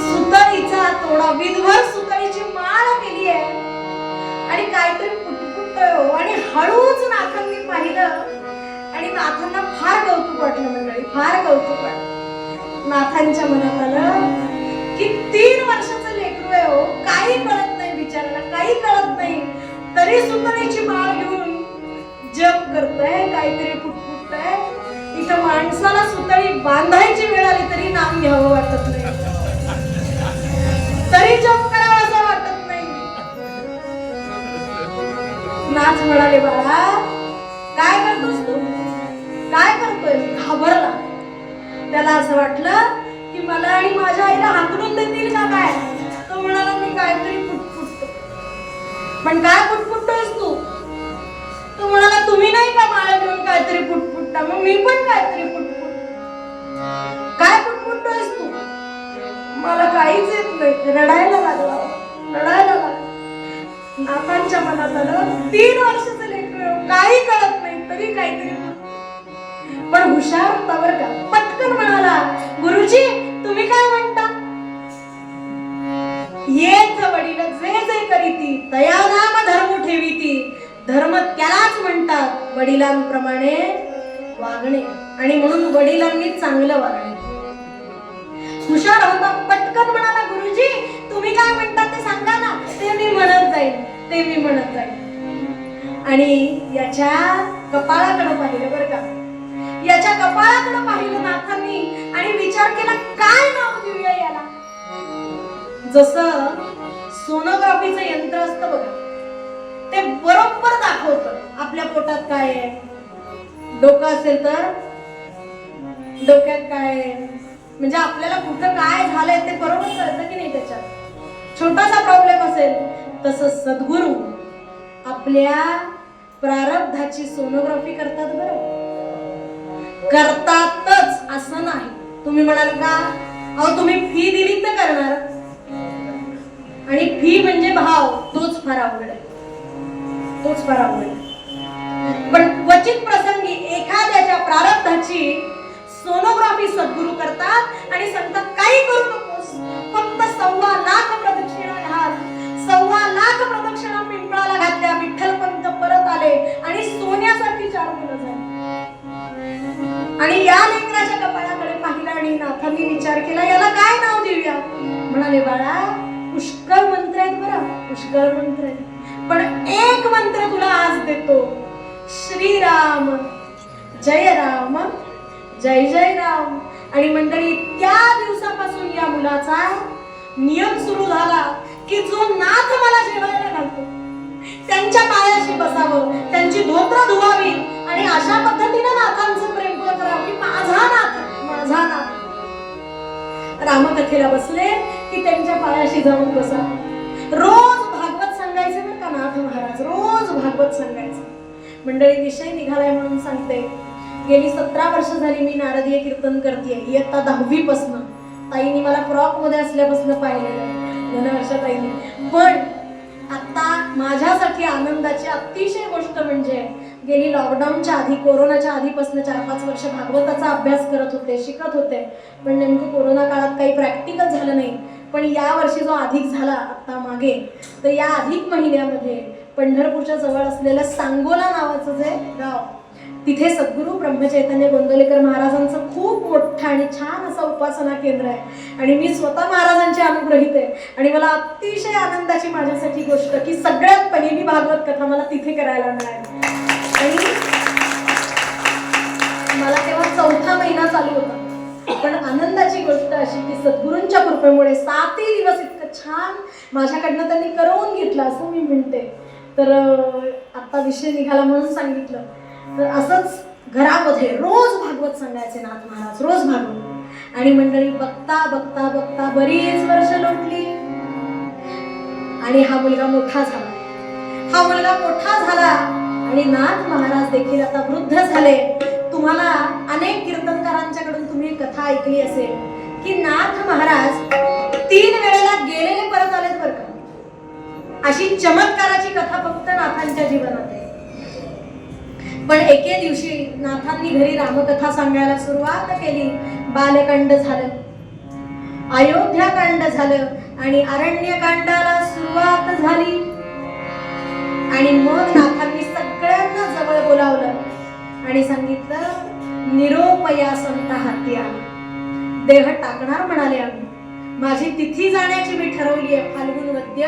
सुतारीचा तोडा. विधवर सुतारीची माळ केली आहे. आणि काहीतरी पुटपुट हो. आणि हळूच फार कौतुक वाटलं फार कौतुक वाटलं. नाथांच्या मनात आलं की तीन वर्षाचं लेकरू आहे हो काही कळत नाही बिचाराला काही कळत नाही. तरी सुंदरीची माळ घेऊन जप करतय काहीतरी फुटफुटतय इथं माणसाला सुतळी बांधायची वेळ आली तरी नाम घ्यावं वाटत नाही. तरी जप करावा असं वाटत नाही. नाच म्हणाले बाळा काय करतोस? त्याला असं वाटलं की मला आणि माझ्या आईला हाकलून देतील का काय? तो म्हणाला मी काहीतरी फुटफुटतो पण काय फुटफुटतोयस येत वडील जे जे करीती तया नाम धर्म ठेवीती. धर्म त्यालाच म्हणतात वडिलांप्रमाणे वागणे. आणि म्हणून वडिलांनी चांगलं वागणे. हुशार होता पटकन म्हणाला गुरुजी तुम्ही काय म्हणता ते सांगा ना. ते मी म्हणत जाईल ते मी म्हणत जाईल आणि याच्या कपाळाकडे पाहिलं बरं का. याच्या कपाळाकडे पाहिलं नाथांनी आणि विचार केला काय नाव देऊया याला? जसं सोनोग्राफीचं यंत्र असतं बघा ते बरोबर दाखवत आपल्या पोटात काय आहे. डोकं असेल तर डोक्यात काय म्हणजे आपल्याला कुठं काय झालंय ते बरोबर कळतं की नाही त्याच्यात. छोटासा प्रॉब्लेम असेल तसं सद्गुरू आपल्या प्रारब्धाची सोनोग्राफी करतात बरं. करतातच असं नाही. तुम्ही म्हणाल का? अहो तुम्ही फी दिली तर करणार. आणि फी म्हणजे भाव तोच फार अवघड आहे. तोच फार अवघड आहे. पण क्वचित प्रसंगी एखाद्याच्या प्रारब्धाची सोनोग्राफी सद्गुरू करतात आणि सांगतात काही करू नकोस. फक्त सव्वा लाख प्रदक्षिणा घाल. सव्वा लाख प्रदक्षिणा पिंपळाला घातल्या विठ्ठलपंत परत आले आणि सोन्यासारखी चार मुलं झाली. आणि या लेकराच्या कपाळाकडे पाहिलं आणि नाथांनी विचार केला याला काय नाव देऊया? म्हणाले बाळा पुष्कळ मंत्र. आहे पण एक मंत्र तुला आज देतो. श्रीराम. जय राम. जय जय राम. आणि मंडळी त्या दिवसापासून या मुलाचा नियम सुरू झाला की जो नाथ मला जेवायला घालतो. त्यांच्या पायाशी बसावं त्यांची धोत्र धुवावी आणि अशा पद्धतीने नाथांचं प्रेम करावं की माझा नाथ माझा नाथ. रामकथेला बसले की त्यांच्या पायाशी जाऊन बसावं मंडळी विषय निघालाय म्हणून सांगते. गेली सतरा वर्ष झाली मी नारदीय कीर्तन करते इयत्ता दहावी पासन ताईंनी मला फ्रॉकमध्ये असल्यापासून पाहिलेलं आहे. धनवर्षा ताईंनी. पण आता माझ्यासाठी आनंदाची अतिशय गोष्ट म्हणजे गेली लॉकडाऊनच्या आधी कोरोनाच्या आधीपासून चार पाच वर्ष भागवताचा अभ्यास करत होते शिकत होते. पण नेमकं कोरोना काळात काही प्रॅक्टिकल झालं नाही. पण या वर्षी जो अधिक झाला आत्ता मागे तर या अधिक महिन्यामध्ये पंढरपूरच्या जवळ असलेलं सांगोला नावाचं जे गाव तिथे सद्गुरू ब्रह्मचैतन्य गोंदवलेकर महाराजांचं खूप मोठं आणि छान असं उपासना केंद्र आहे. आणि मी स्वतः महाराजांची अनुग्रहित आहे. आणि मला अतिशय आनंदाची माझ्यासाठी गोष्ट की सगळ्यात पहिली भागवत कथा मला तिथे करायला मिळाली. आणि मला तेव्हा चौथा महिना चालू होता. पण आनंदाची गोष्ट अशी की सद्गुरूंच्या कृपेमुळे सातही दिवस इतकं छान माझ्याकडनं त्यांनी करवून घेतलं असं मी म्हणते. तर आता विषय निघाला म्हणून सांगितलं. तर असंच घरामध्ये रोज भागवत सांगायचे नाथ महाराज रोज भागवत. आणि मंडळी बघता बघता बघता बरीच वर्ष लोटली. आणि हा मुलगा मोठा झाला. हा मुलगा मोठा झाला आणि नाथ महाराज देखील आता वृद्ध झाले. तुम्हाला अनेक कीर्तनकारांच्याकडून तुम्ही कथा ऐकली असेल की नाथ महाराज तीन वेळेला गेलेले परत अशी चमत्काराची कथा फक्त नाथांच्या जीवनात आहे. पण एके दिवशी नाथांनी घरी रामकथा सांगायला सुरुवात केली. बालकांड झालं. अयोध्याकांड झालं आणि अरण्यकांडाला सुरुवात झाली. आणि मग नाथांनी सगळ्यांना जवळ बोलावलं आणि सांगितलं निरोपया संत हाती आली देह टाकणार म्हणाले आम्ही. माझी तिथी जाण्याची मी ठरवली आहे फाल्गुन वद्य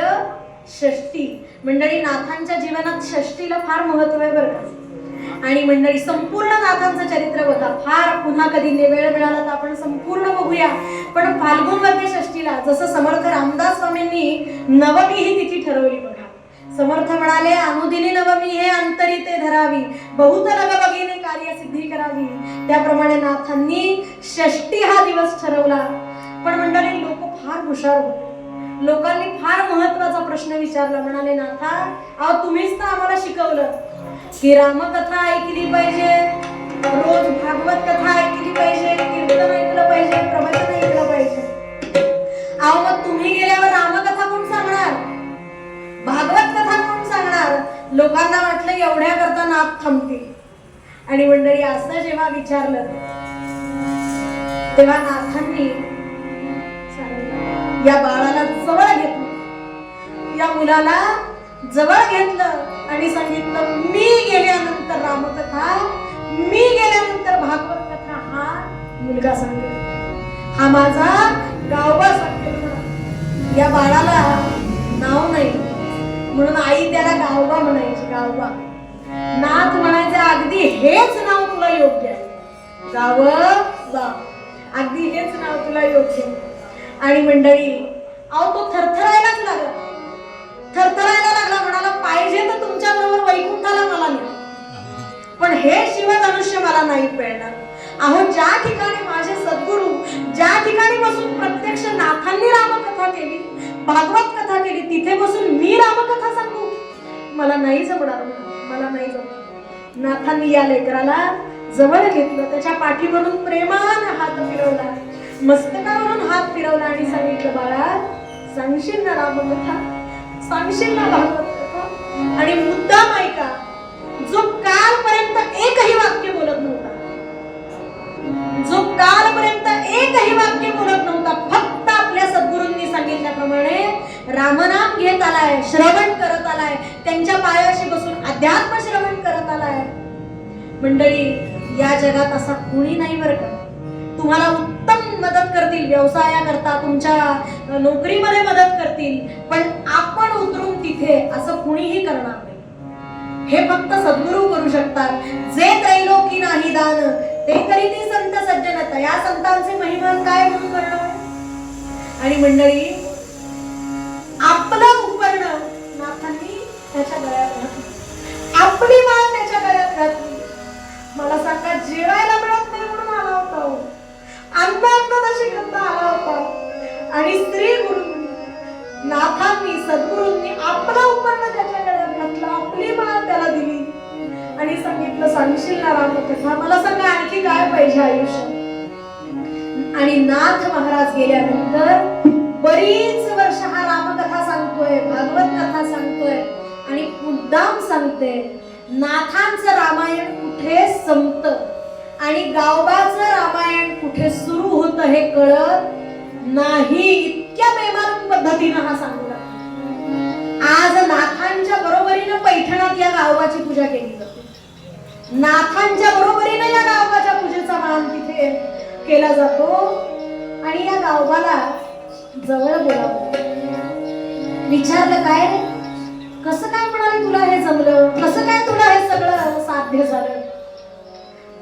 षष्टी मंडळी नाथांच्या जीवनात षष्टीला फार महत्त्व आहे बरं का? आणि मंडळी संपूर्ण नाथांचं चरित्र बघा. फार पुन्हा कधी वेळ मिळाला तर आपण संपूर्ण बघूया. पण फाल्गुन वद्य षष्टीला जसं समर्थ रामदास स्वामींनी नवमी ही तिथी ठरवली बघा. समर्थ म्हणाले अनुदिनी नवमी हे अंतरी ते धरावी. बहुत बघीने कार्य सिद्धी करावी. त्याप्रमाणे नाथांनी षष्टी हा दिवस ठरवला. पण मंडळी लोक फार हुशार होते. लोकांनी फार महत्त्वाचा प्रश्न विचारला म्हणाले नाथा अहो तुम्हीच तर आम्हाला शिकवलं की रामकथा ऐकली पाहिजे रोज भागवत कथा ऐकली पाहिजे कीर्तन ऐकलं पाहिजे प्रवचन ऐकलं पाहिजे. अहो मग तुम्ही गेल्यावर रामकथा कोण सांगणार? भागवत कथा कोण सांगणार? लोकांना वाटलं एवढ्या करता नाथ थांबतील. आणि मंडळी असं जेव्हा विचारलं तेव्हा नाथांनी या बाळाला जवळ घेतलं. या मुलाला जवळ घेतलं आणि सांगितलं मी गेल्यानंतर रामकथा मी गेल्यानंतर भागवत कथा हा मुलगा सांगेल. हा माझा गावबा सांगेल या बाळाला नाव नाही. म्हणून आई त्याला गावबा म्हणायची गावबा. नाथ म्हणायचे अगदी हेच नाव तुला योग्य आहे. गावबा. अगदी हेच नाव तुला योग्य आहे. आणि मंडळी अहो तो थरथरायलाच लागला थरथरायला लागला म्हणाला पाहिजे तर तुमच्या बरोबर वैकुंठाला मला नाही पण हे शिवधनुष्य मला नाही मिळणार. अहो ज्या ठिकाणी माझे सद्गुरू ज्या ठिकाणी बसून प्रत्यक्ष नाथांनी रामकथा केली भागवत कथा केली तिथे बसून मी रामकथा सांगू? मला नाही जमणार हो. मला नाही जमणार. नाथांनी या लेकराला जवळ घेतलं त्याच्या पाठीवरून प्रेमानं हात फिरवला. मस्तकावरून हात फिरवला आणि सांगितलं बाळा सांगशील ना रामकथा सांगशील ना भागवत आणि मुद्दाम ऐका जो कालपर्यंत एकही वाक्य बोलत नव्हता जो कालपर्यंत एकही वाक्य बोलत नव्हता फक्त आपल्या सद्गुरूंनी सांगितल्याप्रमाणे रामनाम घेत आलाय श्रवण करत आलाय त्यांच्या पायाशी बसून अध्यात्म श्रवण करत आलाय. मंडळी या जगात असा कुणी नाही बरं का? तुम्हाला करतील व्यवसायाकरता तुमच्या नोकरीमध्ये मदत करतील. पण आपण उतरून तिथे असं कुणीही करणार नाही. हे फक्त सद्गुरू करू शकतात. जे त्रैलोकी नाही दान ते तरी ती संत सज्जनता या संतांचे महिमान काय म्हणून करणार? आणि मंडळी आपलं उपकरण नाथांनी त्याच्या गळ्यात घातलं. आपली माळ त्याच्या गळ्यात घातली. मला सांगा जेवायला मिळत नाही म्हणून आला होता हो. आणि स्त्री गुरु. नाथांनी सद्गुरूंनी आपला उपकरण त्याच्या गळ्यात घातला आपली माळ त्याला दिली. आणि सांगितलं सांगशील ना रामकथा मला सांगा आणखी काय पाहिजे आयुष्यात? आणि नाथ महाराज गेल्यानंतर बरीच वर्ष हा रामकथा सांगतोय भागवत कथा सांगतोय आणि मुद्दाम सांगते नाथांचं रामायण कुठे संपत? आणि गावबाचं रामायण कुठे सुरू होत हे कळत नाही इतक्या बेमालूम पद्धतीनं हा सांगू लागला आज नाथांच्या बरोबरीनं पैठणात या गावाची पूजा केली जाते. नाथांच्या बरोबरीनं या गावाच्या पूजेचा मान तिथे केला जातो. आणि या गावाला जवळ बोलावं. विचारलं काय? कसं काय म्हणाले तुला हे जमलं? कसं काय तुला हे सगळं साध्य झालं?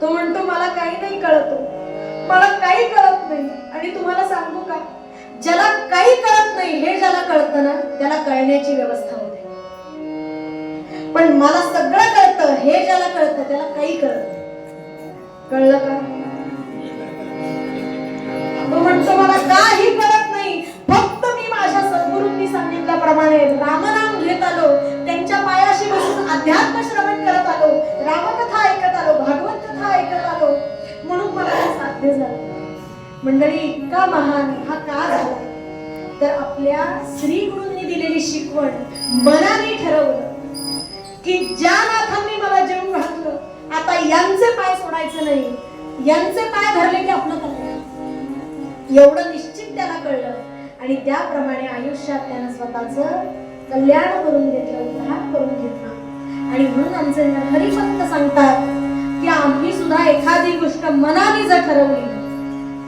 तो म्हणतो मला काही नाही कळतो हो. मला काही कळत नाही. आणि तुम्हाला सांगू का? ज्याला काही कळत नाही हे ज्याला कळतं ना त्याला कळण्याची व्यवस्था होते. पण मला सगळं कळतं हे ज्याला कळतं त्याला काही कळत नाही. कळलं का? मंडळी इतका महान हा का झाला? तर आपल्या श्री गुरूंनी दिलेली शिकवण मनाने ठरवलं की ज्या नाथांनी मला जेवण घातलं आता यांचे पाय सोडायचं नाही यांचे पाय धरले की आपलं कल्याण एवढं निश्चित त्याला कळलं आणि त्याप्रमाणे आयुष्यात त्यानं स्वतःच कल्याण करून घेतलं उद्धार करून घेतला. आणि म्हणून आमचे हरिभक्त सांगतात की आम्ही सुद्धा एखादी गोष्ट मनाने जर ठरवली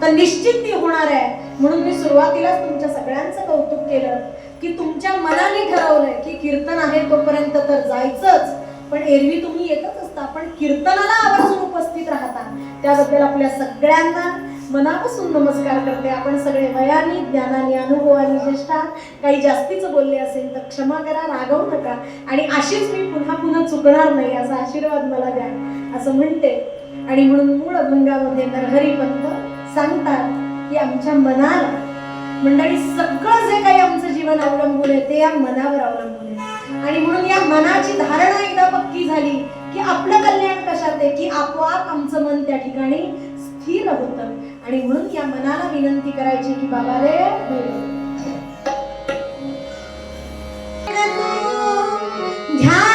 तर निश्चित ती होणार आहे. म्हणून मी सुरुवातीलाच तुमच्या सगळ्यांचं कौतुक केलं की तुमच्या मनाने ठरवलंय की कीर्तन आहे तोपर्यंत तर जायचंच. पण एरवी तुम्ही येतच असता पण कीर्तनाला आवर्जून उपस्थित राहता. त्याबद्दल आपल्या सगळ्यांना मनापासून नमस्कार करते. आपण सगळे वयाने ज्ञानाने अनुभवाने ज्येष्ठा काही जास्तीचं बोलले असेल तर क्षमा करा रागवू नका. आणि अशीच मी पुन्हा पुन्हा चुकणार नाही असा आशीर्वाद मला द्या असं म्हणते. आणि म्हणून मूळ अभंगामध्ये नरहरी पंत सांगतात की आमच्या मनाला मंडळी सगळं जे काही आमचं जीवन अवलंबून आहे ते या मनावर अवलंबून आहे. आणि म्हणून या मनाची धारणा एकदा पक्की झाली की आपलं कल्याण कशात आहे? की आपोआप आमचं मन त्या ठिकाणी स्थिर होतं. आणि म्हणून या मनाला विनंती करायची की बाबा रे ध्यान